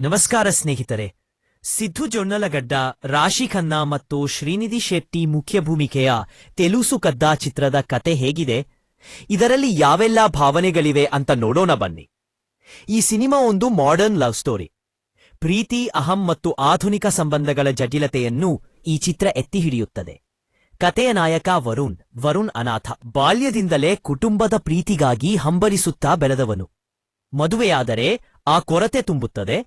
ನಮಸ್ಕಾರ ಸ್ನೇಹಿತರೆ. ಸಿದ್ದು ಜೊಣ್ಣಲಗಡ್ಡ, ರಾಶಿ ಖನ್ನಾ ಮತ್ತು ಶ್ರೀನಿಧಿ ಶೆಟ್ಟಿ ಮುಖ್ಯ ಭೂಮಿಕೆಯ ತೆಲುಸು ಕದ್ದ ಚಿತ್ರದ ಕತೆ ಹೇಗಿದೆ? ಇದರಲ್ಲಿ ಯಾವೆಲ್ಲ ಭಾವನೆಗಳಿವೆ ಅಂತ ನೋಡೋಣ ಬನ್ನಿ. ಈ ಸಿನಿಮಾ ಒಂದು ಮಾಡರ್ನ್ ಲವ್ ಸ್ಟೋರಿ ಪ್ರೀತಿ, ಅಹಂ ಮತ್ತು ಆಧುನಿಕ ಸಂಬಂಧಗಳ ಜಟಿಲತೆಯನ್ನು ಈ ಚಿತ್ರ ಎತ್ತಿ ಹಿಡಿಯುತ್ತದೆ ಕತೆಯ ನಾಯಕ ವರುಣ್ ವರುಣ್ ಅನಾಥ, ಬಾಲ್ಯದಿಂದಲೇ ಕುಟುಂಬದ ಪ್ರೀತಿಗಾಗಿ ಹಂಬಲಿಸುತ್ತಾ ಬೆಳೆದವನು. ಮದುವೆಯಾದರೆ ಆ ಕೊರತೆ ತುಂಬುತ್ತದೆ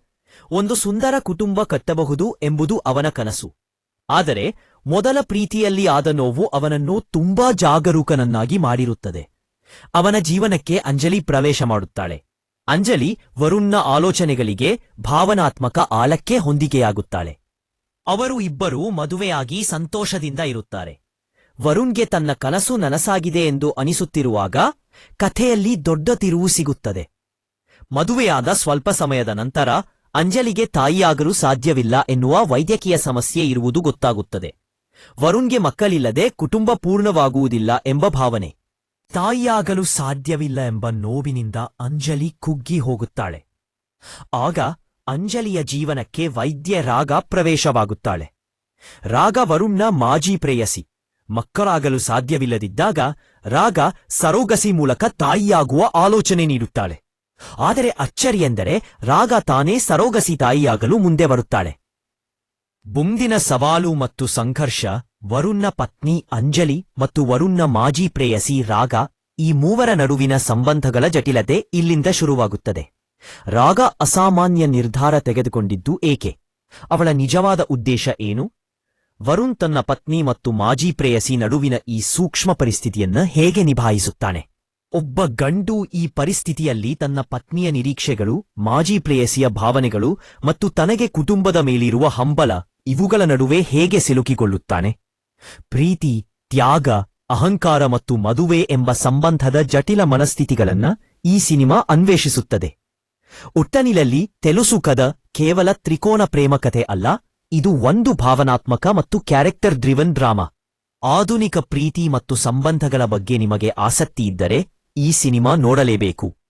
ಒಂದು ಸುಂದರ ಕುಟುಂಬ ಕಟ್ಟಬಹುದು ಎಂಬುದು ಅವನ ಕನಸು. ಆದರೆ ಮೊದಲ ಪ್ರೀತಿಯಲ್ಲಿ ಆದ ನೋವು ಅವನನ್ನು ತುಂಬಾ ಜಾಗರೂಕನನ್ನಾಗಿ ಮಾಡಿರುತ್ತದೆ. ಅವನ ಜೀವನಕ್ಕೆ ಅಂಜಲಿ ಪ್ರವೇಶ ಮಾಡುತ್ತಾಳೆ. ಅಂಜಲಿ ವರುಣ್ನ ಆಲೋಚನೆಗಳಿಗೆ ಭಾವನಾತ್ಮಕ ಆಳಕ್ಕೆ ಹೊಂದಿಕೆಯಾಗುತ್ತಾಳೆ. ಅವರು ಇಬ್ಬರೂ ಮದುವೆಯಾಗಿ ಸಂತೋಷದಿಂದ ಇರುತ್ತಾರೆ. ವರುಣ್ಗೆ ತನ್ನ ಕನಸು ನನಸಾಗಿದೆ ಎಂದು ಅನಿಸುತ್ತಿರುವಾಗ ಕಥೆಯಲ್ಲಿ ದೊಡ್ಡ ತಿರುವು ಸಿಗುತ್ತದೆ. ಮದುವೆಯಾದ ಸ್ವಲ್ಪ ಸಮಯದ ನಂತರ ಅಂಜಲಿಗೆ ತಾಯಿಯಾಗಲು ಸಾಧ್ಯವಿಲ್ಲ ಎನ್ನುವ ವೈದ್ಯಕೀಯ ಸಮಸ್ಯೆ ಇರುವುದು ಗೊತ್ತಾಗುತ್ತದೆ. ವರುಣ್ಗೆ ಮಕ್ಕಳಿಲ್ಲದೆ ಕುಟುಂಬ ಪೂರ್ಣವಾಗುವುದಿಲ್ಲ ಎಂಬ ಭಾವನೆ. ತಾಯಿಯಾಗಲು ಸಾಧ್ಯವಿಲ್ಲ ಎಂಬ ನೋವಿನಿಂದ ಅಂಜಲಿ ಕುಗ್ಗಿ ಹೋಗುತ್ತಾಳೆ. ಆಗ ಅಂಜಲಿಯ ಜೀವನಕ್ಕೆ ವೈದ್ಯ ರಾಗ ಪ್ರವೇಶವಾಗುತ್ತಾಳೆ. ರಾಗ ವರುಣ್ನ ಮಾಜಿ ಪ್ರೇಯಸಿ. ಮಕ್ಕಳಾಗಲು ಸಾಧ್ಯವಿಲ್ಲದಿದ್ದಾಗ ರಾಗ ಸರೋಗಸಿ ಮೂಲಕ ತಾಯಿಯಾಗುವ ಆಲೋಚನೆ ನೀಡುತ್ತಾಳೆ. ಆದರೆ ಅಚ್ಚರಿಯೆಂದರೆ ರಾಗ ತಾನೇ ಸರೋಗಸಿ ತಾಯಿಯಾಗಲು ಮುಂದೆ ಬರುತ್ತಾಳೆ. ಮುಂದಿನ ಸವಾಲು ಮತ್ತು ಸಂಘರ್ಷ, ವರುಣ್ನ ಪತ್ನಿ ಅಂಜಲಿ ಮತ್ತು ವರುಣ್ನ ಮಾಜಿ ಪ್ರೇಯಸಿ ರಾಗ ಈ ಮೂವರ ನಡುವಿನ ಸಂಬಂಧಗಳ ಜಟಿಲತೆ ಇಲ್ಲಿಂದ ಶುರುವಾಗುತ್ತದೆ. ರಾಗ ಅಸಾಮಾನ್ಯ ನಿರ್ಧಾರ ತೆಗೆದುಕೊಂಡಿದ್ದು ಏಕೆ? ಅವಳ ನಿಜವಾದ ಉದ್ದೇಶ ಏನು? ವರುಣ್ ತನ್ನ ಪತ್ನಿ ಮತ್ತು ಮಾಜಿ ಪ್ರೇಯಸಿ ನಡುವಿನ ಈ ಸೂಕ್ಷ್ಮ ಪರಿಸ್ಥಿತಿಯನ್ನು ಹೇಗೆ ನಿಭಾಯಿಸುತ್ತಾನೆ? ಒಬ್ಬ ಗಂಡು ಈ ಪರಿಸ್ಥಿತಿಯಲ್ಲಿ ತನ್ನ ಪತ್ನಿಯ ನಿರೀಕ್ಷೆಗಳು, ಮಾಜಿ ಪ್ರೇಯಸಿಯ ಭಾವನೆಗಳು ಮತ್ತು ತನಗೆ ಕುಟುಂಬದ ಮೇಲಿರುವ ಹಂಬಲ ಇವುಗಳ ನಡುವೆ ಹೇಗೆ ಸಿಲುಕಿಕೊಳ್ಳುತ್ತಾನೆ? ಪ್ರೀತಿ, ತ್ಯಾಗ, ಅಹಂಕಾರ ಮತ್ತು ಮದುವೆ ಎಂಬ ಸಂಬಂಧದ ಜಟಿಲ ಮನಸ್ಥಿತಿಗಳನ್ನ ಈ ಸಿನಿಮಾ ಅನ್ವೇಷಿಸುತ್ತದೆ. ಒಟ್ಟನಿಲಲ್ಲಿ ತೆಲುಸುಕದ ಕೇವಲ ತ್ರಿಕೋನ ಪ್ರೇಮಕತೆ ಅಲ್ಲ, ಇದು ಒಂದು ಭಾವನಾತ್ಮಕ ಮತ್ತು ಕ್ಯಾರೆಕ್ಟರ್ ಡ್ರಿವನ್ ಡ್ರಾಮಾ. ಆಧುನಿಕ ಪ್ರೀತಿ ಮತ್ತು ಸಂಬಂಧಗಳ ಬಗ್ಗೆ ನಿಮಗೆ ಆಸಕ್ತಿ ಇದ್ದರೆ ಈ ಸಿನಿಮಾ ನೋಡಲೇಬೇಕು.